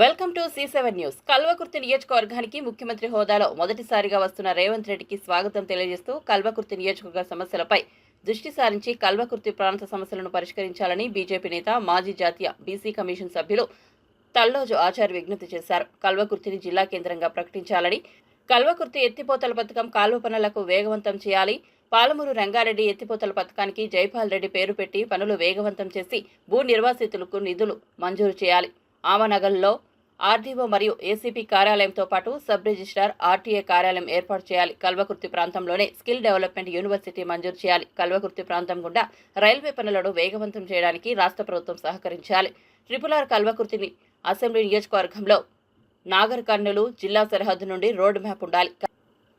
Welcome to C seven news. Kalwakurthy నియోజకవర్గానికి ముఖ్యమంత్రి హోదాలో మొదటిసారిగా వస్తున్న రేవంత్ రెడ్డికి స్వాగతం తెలియజేస్తూ కల్వకుర్తి నియోజకవర్గ సమస్యలపై దృష్టి సారించి కల్వకుర్తి ప్రాంత సమస్యలను పరిష్కరించాలని బీజేపీ నేత మాజీ జాతీయ బీసీ కమిషన్ సభ్యులు తల్లోజు ఆచార్య విజ్ఞప్తి చేశారు. కల్వకుర్తిని జిల్లా కేంద్రంగా ప్రకటించాలని కల్వకుర్తి ఎత్తిపోతల పథకం కాల్వ పనులకు వేగవంతం చేయాలి పాలమూరు రంగారెడ్డి ఎత్తిపోతల పథకానికి జైపాల్ రెడ్డి పేరు పెట్టి పనులు వేగవంతం చేసి భూ నిర్వాసితులకు నిధులు మంజూరు చేయాలి. ఆమనగర్లో ఆర్డీఓ మరియు ఏసీపీ కార్యాలయంతో పాటు సబ్ రిజిస్ట్రార్ ఆర్టీఏ కార్యాలయం ఏర్పాటు చేయాలి. కల్వకుర్తి ప్రాంతంలోనే స్కిల్ డెవలప్మెంట్ యూనివర్సిటీ మంజూరు చేయాలి. కల్వకుర్తి ప్రాంతం గుండా రైల్వే పనులను వేగవంతం చేయడానికి రాష్ట్ర ప్రభుత్వం సహకరించాలి. ట్రిపుల్ ఆర్ కల్వకుర్తిని అసెంబ్లీ నియోజకవర్గంలో నాగర్ కర్నూలు జిల్లా సరిహద్దు నుండి రోడ్డు మ్యాప్ ఉండాలి.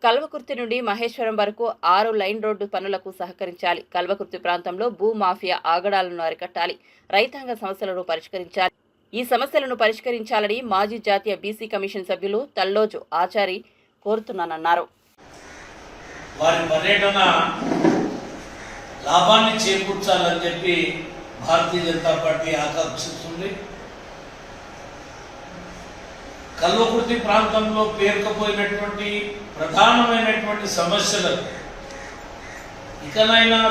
కల్వకుర్తి నుండి మహేశ్వరం వరకు ఆరు లైన్ రోడ్డు పనులకు సహకరించాలి. కల్వకుర్తి ప్రాంతంలో భూ మాఫియా ఆగడాలను అరికట్టాలి. రైతాంగ సమస్యలను పరిష్కరించాలి. ఈ సమస్యలను పరిష్కరించాలని మాజీ జాతీయ బీసీ కమిషన్ సభ్యులు తల్లోజు ఆచారి కోరుతున్నానన్నారు. వారి పర్యటన లాభాన్ని చేకూర్చాలని చెప్పి భారతీయ జనతా పార్టీ ఆకాంక్షిస్తుంది. కల్వకుర్తి ప్రాంతంలో పేర్కపోయినటువంటి ప్రధానమైనటువంటి సమస్యలకు ఇకనైనా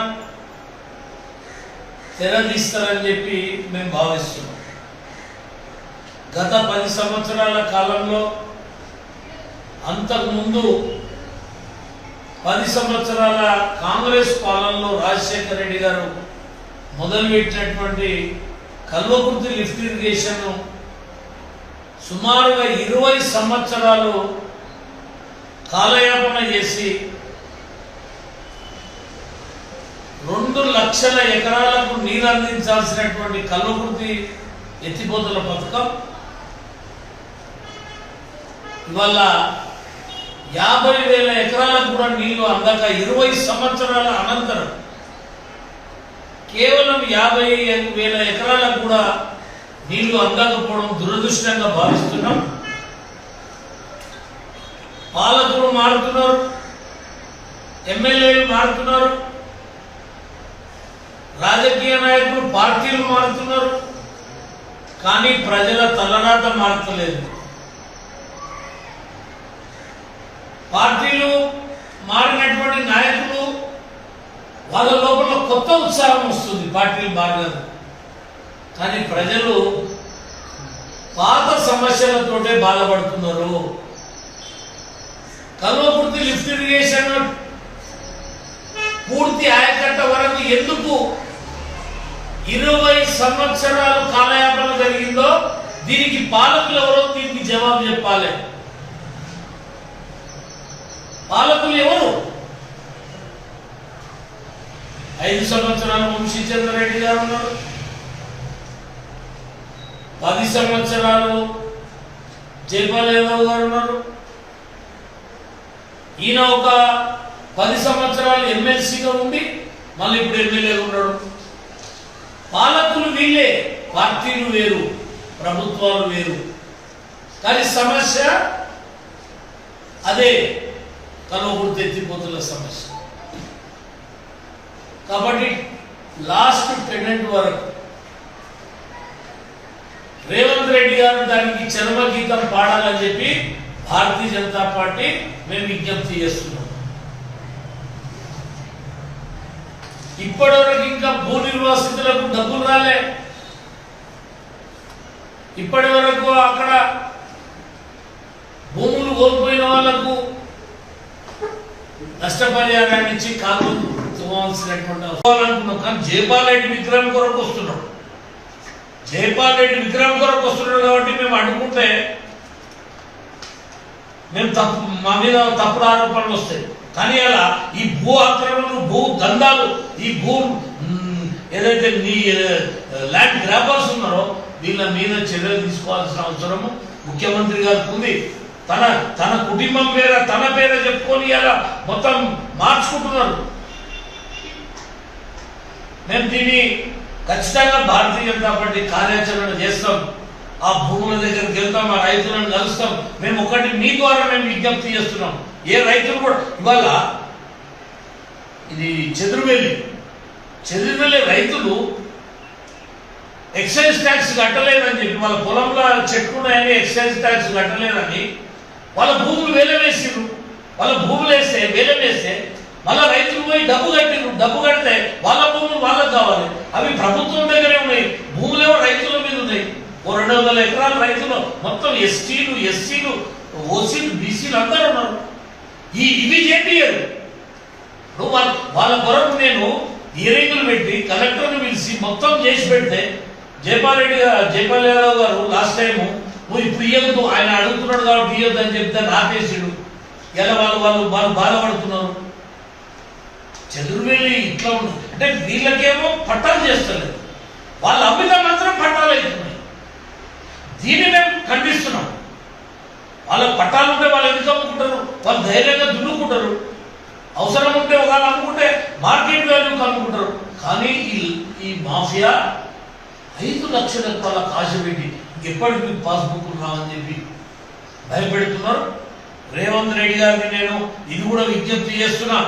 తెరదీస్తారని చెప్పి మేము భావిస్తున్నాం. గత పది సంవత్సరాల కాలంలో అంతకుముందు పది సంవత్సరాల కాంగ్రెస్ పాలనలో రాజశేఖర రెడ్డి గారు మొదలుపెట్టినటువంటి కల్వకుర్తి లిఫ్ట్ ఇరిగేషన్ సుమారుగా ఇరవై సంవత్సరాలు కాలయాపన చేసి రెండు లక్షల ఎకరాలకు నీరు అందించాల్సినటువంటి కల్వకుర్తి ఎత్తిపోతల పథకం ఇవాళ యాభై వేల ఎకరాలకు కూడా నీళ్ళు అందక ఇరవై సంవత్సరాల అనంతరం కేవలం యాభై వేల ఎకరాలకు కూడా నీళ్ళు అందకపోవడం దురదృష్టంగా భావిస్తున్నాం. పాలకులు మారుతున్నారు ఎమ్మెల్యేలు మారుతున్నారు రాజకీయ నాయకులు పార్టీలు మారుతున్నారు కానీ ప్రజల తలనాట మారతలేదు పార్టీలు మారినటువంటి నాయకులు వాళ్ళ లోపల కొత్త ఉత్సాహం వస్తుంది పార్టీలు మారలేదు కానీ ప్రజలు పాత సమస్యలతోటే బాధపడుతున్నారు. కల్వకుర్తి లిఫ్ట్ ఇరిగేషన్ పూర్తి ఆయకట్ట వరకు ఎందుకు ఇరవై సంవత్సరాలు కాలయాపన జరిగిందో దీనికి పాలకులు ఎవరో దీనికి జవాబు చెప్పాలి. పాలకులు ఎవరు? ఐదు సంవత్సరాలు వంశీచంద్ర రెడ్డి గారు ఉన్నారు. పది సంవత్సరాలు జైపాల్ యాదవ్ గారు ఉన్నారు. ఈయన ఒక పది సంవత్సరాలు ఎమ్మెల్సీగా ఉండి మళ్ళీ ఇప్పుడు ఎమ్మెల్యేగా ఉన్నాడు. పాలకులు వీళ్ళే పార్టీలు వేరు ప్రభుత్వాలు వేరు. కానీ సమస్య అదే. కలవకుర్తి తెచ్చిపోతున్న సమస్య. కాబట్టి లాస్ట్ టెనెంట్ వరకు రేవంత్ రెడ్డి గారు దానికి చర్మగీతం పాడాలని చెప్పి భారతీయ జనతా పార్టీ మేము విజ్ఞప్తి చేస్తున్నాం. ఇప్పటివరకు ఇంకా భూ నిర్వాసితులకు డబ్బులు రాలే. ఇప్పటి వరకు అక్కడ నష్టపరిహారాన్ని ఇచ్చి కాలు అనుకున్నాం కానీ జైపాల్ రెడ్డి విక్రమ్ కొరకు వస్తున్నాడు జైపాల్ రెడ్డి విక్రమ్ కొరకు వస్తున్నాడు కాబట్టి మేము అడుగుంటే మేము తప్పు మా మీద తప్పుడు ఆరోపణలు వస్తాయి. కానీ అలా ఈ భూ ఆక్రమణలు భూ దందాలు ఈ భూ ఏదైతే నీ ల్యాండ్ గ్రాపర్స్ ఉన్నారో వీళ్ళ మీద చర్యలు తీసుకోవాల్సిన అవసరము ముఖ్యమంత్రి గారికి ఉంది. తన తన కుటుంబం పేర తన పేర చెప్పుకొని అలా మొత్తం మార్చుకుంటున్నారు. మేము దీన్ని ఖచ్చితంగా భారతీయ జనతా పార్టీ కార్యాచరణ చేస్తాం. ఆ భూముల దగ్గరికి వెళ్తాం ఆ రైతులను కలుస్తాం మేము ఒకటి మీ ద్వారా మేము విజ్ఞప్తి చేస్తున్నాం. ఏ రైతులు కూడా ఇవాళ ఇది చెదురువెల్లి చెదురువెల్లి రైతులు ఎక్సైజ్ ట్యాక్స్ కట్టలేదని చెప్పి వాళ్ళ పొలంలో చెట్లు ఉన్నాయని ఎక్సైజ్ ట్యాక్స్ కట్టలేదని వాళ్ళ భూములు వేలం వాళ్ళ భూములు వేస్తే వేలం వేస్తే మళ్ళా రైతులు పోయి డబ్బు కట్టిండ్రు. డబ్బు కడితే వాళ్ళ భూములు వాళ్ళకి కావాలి. అవి ప్రభుత్వం దగ్గరే ఉన్నాయి. భూములేమో రైతుల మీద ఉన్నాయి. ఓ రెండు వందల ఎకరాల రైతులు మొత్తం ఎస్టీలు ఎస్సీలు ఓసీలు బీసీలు అందరూ ఉన్నారు. ఈ ఇవి చేపియరు ఇప్పుడు వాళ్ళ వాళ్ళ కొరకు నేను హియరింగ్లు పెట్టి కలెక్టర్ని పిలిచి మొత్తం చేసి పెడితే జైపాల్ రెడ్డి గారు జైపాల్ యాదవ్ గారు లాస్ట్ టైము నువ్వు ఇప్పుడు ఆయన అడుగుతున్నాడు కాబట్టి ఇయ్యొద్దు అని చెప్తే ఆపేసాడు ఎలా వాళ్ళు వాళ్ళు వాళ్ళు బాధపడుతున్నారు? చదురువేలి ఇట్లా ఉంటుంది అంటే వీళ్ళకేమో పట్టాలు చేస్తలేదు. వాళ్ళు అమ్మితే మాత్రం పట్టాలు అవుతున్నాయి. దీన్ని మేము ఖండిస్తున్నాం. వాళ్ళకి పట్టాలు ఉంటే వాళ్ళు ఎందుకు అమ్ముకుంటారు? వాళ్ళు ధైర్యంగా దున్నుకుంటారు. అవసరం ఉంటే ఒకవేళ అమ్ముకుంటే మార్కెట్ వాల్యూకి అమ్ముకుంటారు కానీ ఈ ఈ మాఫియా ఐదు లక్షల రూపాయల కాశ పెట్టి ఎప్పటికి మీకు పాస్బుక్ రావని చెప్పి భయపెడుతున్నారు. రేవంత్ రెడ్డి గారిని నేను ఇది కూడా విజ్ఞప్తి చేస్తున్నా.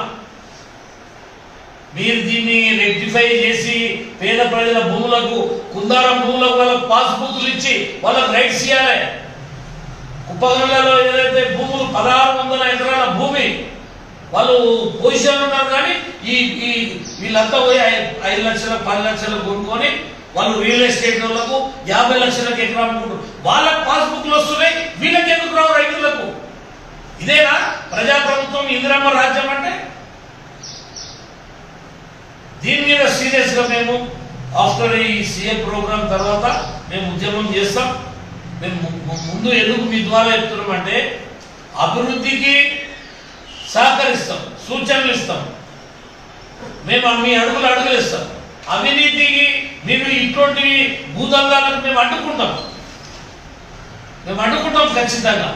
మీరు దీన్ని రెక్టిఫై చేసి పేద ప్రజల భూములకు కుందారం భూములకు వాళ్ళకు పాస్బుక్లు ఇచ్చి వాళ్ళకి రైట్స్ ఇవ్వాలి కుప్పగల్లలో ఏదైతే భూములు పదహారు వందల ఎకరాల భూమి వాళ్ళు పొజిషన్ ఉన్నారు కానీ ఈ వీళ్ళంతా పోయి ఐదు లక్షల పది లక్షలు కొనుక్కొని వాళ్ళు రియల్ ఎస్టేట్ వాళ్ళకు యాభై లక్షలకు ఎకరా అమ్ముకుంటారు. వాళ్ళకి పాస్బుక్లు వస్తున్నాయి వీళ్ళకి ఎందుకు రావు రైతులకు? ఇదేనా? ప్రజాప్రభుత్వం ఇందిరమ్మ రాజ్యం అంటే? దీని మీద సీరియస్గా మేము ఆఫ్టర్ ఈ సీఎం ప్రోగ్రామ్ తర్వాత మేము ఉద్యమం చేస్తాం. మేము ముందు ఎందుకు మీ ద్వారా చెప్తున్నామంటే అభివృద్ధికి సహకరిస్తాం సూచనలు ఇస్తాం. మేము మీ అడుగులు అడుగులు ఇస్తాం అవినీతికి మేము ఇటువంటి భూదందాలకు మేము అడ్డుకుంటాం. మేము అడ్డుకుంటాం ఖచ్చితంగా.